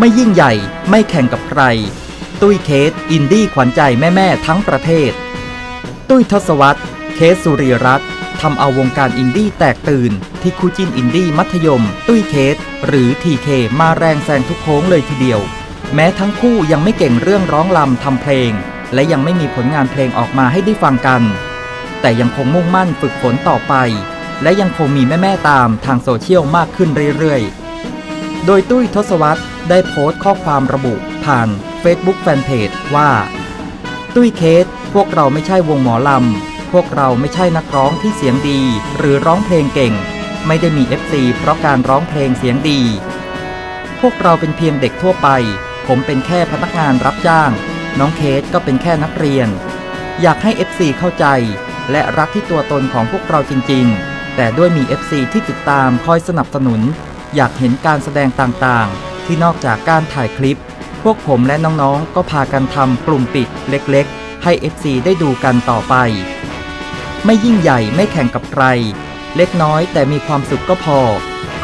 ไม่ยิ่งใหญ่ ไม่แข่งกับใคร ตุ้ยเคส อินดี้ขวัญใจแม่ๆทั้งประเทศ ตุ้ยทศวรรษเคสสุริรัตน์ทำเอาวงการอินดี้แตกตื่น ที่คู่จิ้นอินดี้มัธยม ตุ้ยเคส หรือทีเคมาแรงแซงทุกโค้งเลยทีเดียว แม้ทั้งคู่ยังไม่เก่งเรื่องร้องลำทำเพลง และยังไม่มีผลงานเพลงออกมาให้ได้ฟังกัน แต่ยังคงมุ่งมั่นฝึกฝนต่อไป และยังคงมีแม่ ๆ ตามทางโซเชียลมากขึ้นเรื่อยๆ โดยตุ้ยทศวรรษ ได้โพสต์ข้อความระบุผ่าน Facebook Fanpage ว่า ตุ้ยเคส พวกเราไม่ใช่วงหมอลำ พวกเราไม่ใช่นักร้องที่เสียงดี หรือร้องเพลงเก่ง ไม่ได้มี FC เพราะการร้องเพลงเสียงดี พวกเราเป็นเพียงเด็กทั่วไป ผมเป็นแค่พนักงานรับจ้าง น้องเคสก็เป็นแค่นักเรียน อยากให้ FC เข้าใจ และรักที่ตัวตนของพวกเราจริง ๆ แต่ด้วยมี FC ที่ติดตามคอยสนับสนุน อยากเห็นการแสดงต่างๆ ที่นอกจากการถ่ายคลิป พวกผมและน้องๆ ก็พากันทำกลุ่มปิดเล็กๆ ให้ FC ได้ดูกันต่อไป ไม่ยิ่งใหญ่ไม่แข่งกับใคร เล็กน้อยแต่มีความสุขก็พอ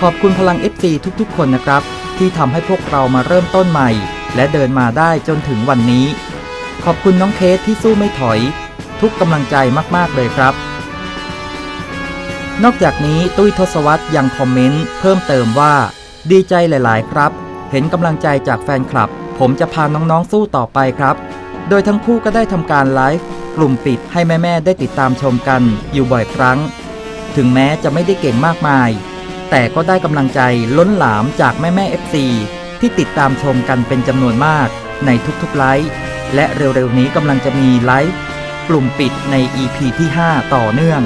ขอบคุณพลัง FC ทุกๆ คนนะครับ ที่ทำให้พวกเรามาเริ่มต้นใหม่ และเดินมาได้จนถึงวันนี้ ขอบคุณน้องเคสที่สู้ไม่ถอย ทุกกำลังใจมากๆเลยครับนอกจากนี้ตุ้ยทศวรรษยังคอมเมนต์เพิ่มเติมว่า ดีใจหลาย ๆ ครับ เห็นกำลังใจจากแฟนคลับ ผมจะพาน้องๆสู้ต่อไปครับ โดยทั้งคู่ก็ได้ทำการไลฟ์กลุ่มปิดให้แม่ๆได้ติดตามชมกันอยู่บ่อยครั้ง ถึงแม้จะไม่ได้เก่งมากมาย แต่ก็ได้กำลังใจล้นหลามจากแม่ๆ FC ที่ติดตามชมกันเป็นจำนวนมากในทุกๆไลฟ์และเร็วๆนี้กำลังจะมีไลฟ์กลุ่มปิดใน EP ที่ 5 ต่อเนื่อง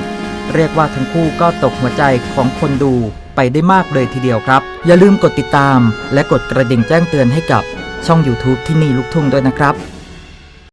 เรียกว่าทั้งคู่ก็ตกหัวใจของคนดู ไปได้มากเลยทีเดียวครับ อย่าลืมกดติดตาม และกดกระดิ่งแจ้งเตือนให้กับช่อง YouTube ที่นี่ลูกทุ่งด้วยนะครับ